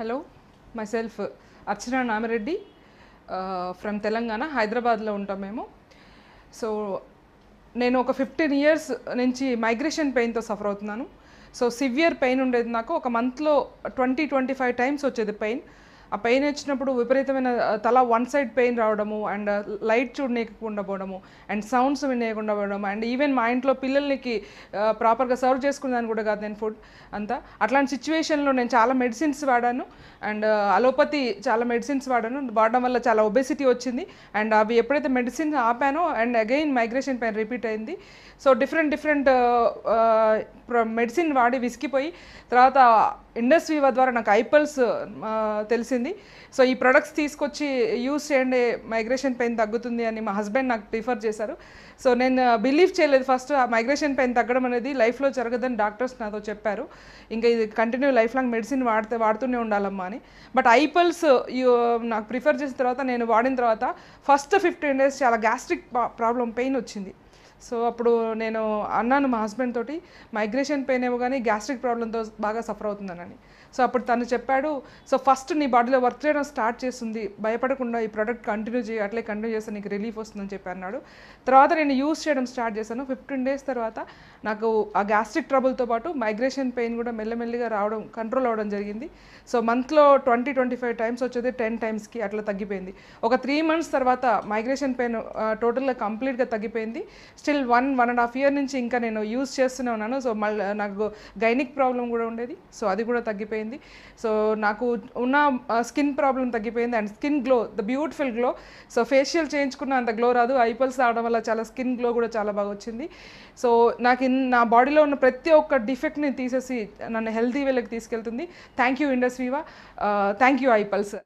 Hello myself Archana Namireddy from Telangana హైదరాబాద్లో ఉంటాం మేము. సో నేను ఒక ఫిఫ్టీన్ ఇయర్స్ నుంచి మైగ్రేషన్ పెయిన్తో సఫర్ అవుతున్నాను. సో సివియర్ పెయిన్ ఉండేది నాకు. ఒక మంత్లో ట్వంటీ ట్వంటీ ఫైవ్ టైమ్స్ వచ్చేది పెయిన్ ఆ పెయిన్ వచ్చినప్పుడు విపరీతమైన తల వన్ సైడ్ పెయిన్ రావడము అండ్ లైట్ చూడనీయకుండా పోవడము అండ్ సౌండ్స్ వినేయకుండా పోవడం అండ్ ఈవెన్ మా ఇంట్లో పిల్లలకి ప్రాపర్గా సర్వ్ చేసుకున్నాను కూడా కాదు నేను ఫుడ్ అంతా. అట్లాంటి సిచ్యువేషన్లో నేను చాలా మెడిసిన్స్ వాడాను అండ్ అలోపతి చాలా మెడిసిన్స్ వాడాను. వాడడం వల్ల చాలా ఒబెసిటీ వచ్చింది అండ్ అవి ఎప్పుడైతే medicine ఆపానో and again migration pain repeat అయింది. సో డిఫరెంట్ డిఫరెంట్ మెడిసిన్ వాడి విసిగిపోయి తర్వాత ఇండస్ ద్వారా నాకు ఐపల్స్ తెలిసింది. సో ఈ ప్రొడక్ట్స్ తీసుకొచ్చి యూస్ చేయండి మైగ్రేషన్ పెయిన్ తగ్గుతుంది అని మా హస్బెండ్ నాకు ప్రిఫర్ చేశారు. సో నేను uh, బిలీవ్ చేయలేదు ఫస్ట్ ఆ మైగ్రేషన్ పెయిన్ తగ్గడం అనేది లైఫ్లో జరగదని డాక్టర్స్ నాతో చెప్పారు. ఇంకా ఇది కంటిన్యూ లైఫ్ లాంగ్ మెడిసిన్ వాడితే వాడుతూనే ఉండాలమ్మా అని. బట్ ఐపల్స్ um, నాకు ప్రిఫర్ చేసిన తర్వాత నేను వాడిన తర్వాత ఫస్ట్ ఫిఫ్టీన్ డేస్ చాలా గ్యాస్ట్రిక్ ప్రాబ్లం పెయిన్ వచ్చింది. సో అప్పుడు నేను అన్నాను మా హస్బెండ్ తోటి మైగ్రేషన్ పెయిన్ ఏమో కానీ గ్యాస్ట్రిక్ ప్రాబ్లంతో బాగా సఫర్ అవుతుందనని. సో అప్పుడు తను చెప్పాడు సో ఫస్ట్ నీ బాడీలో వర్క్ చేయడం స్టార్ట్ చేస్తుంది. భయపడకుండా ఈ ప్రోడక్ట్ కంటిన్యూ చేయి అట్లే కంటిన్యూ చేస్తే నీకు రిలీఫ్ వస్తుందని చెప్పి అన్నాడు. తర్వాత నేను యూస్ చేయడం స్టార్ట్ చేశాను. ఫిఫ్టీన్ డేస్ తర్వాత నాకు ఆ గ్యాస్ట్రిక్ ట్రబుల్తో పాటు మైగ్రేషన్ పెయిన్ కూడా మెల్లమెల్లిగా రావడం కంట్రోల్ అవ్వడం జరిగింది. సో మంత్లో ట్వంటీ ట్వంటీ ఫైవ్ టైమ్స్ వచ్చేది టెన్ టైమ్స్కి అట్లా తగ్గిపోయింది. ఒక త్రీ మంత్స్ తర్వాత మైగ్రేషన్ పెయిన్ టోటల్గా కంప్లీట్గా తగ్గిపోయింది. Still one one and half year నుంచి ఇంకా నేను యూస్ చేస్తూనే ఉన్నాను. సో మళ్ళీ నాకు గైనిక్ ప్రాబ్లం కూడా ఉండేది. సో అది కూడా తగ్గిపోయింది. సో నాకు ఉన్న స్కిన్ ప్రాబ్లం తగ్గిపోయింది. And skin glow the beautiful glow. So facial చేయించుకున్న అంత గ్లో రాదు. ఐపల్స్ రావడం వల్ల చాలా స్కిన్ గ్లో కూడా చాలా బాగా వచ్చింది. సో నాకు ఇన్ నా బాడీలో ఉన్న ప్రతి ఒక్క డిఫెక్ట్ని తీసేసి నన్ను హెల్తీ వేలకు తీసుకెళ్తుంది. Thank you Indus Viva thank you iPulse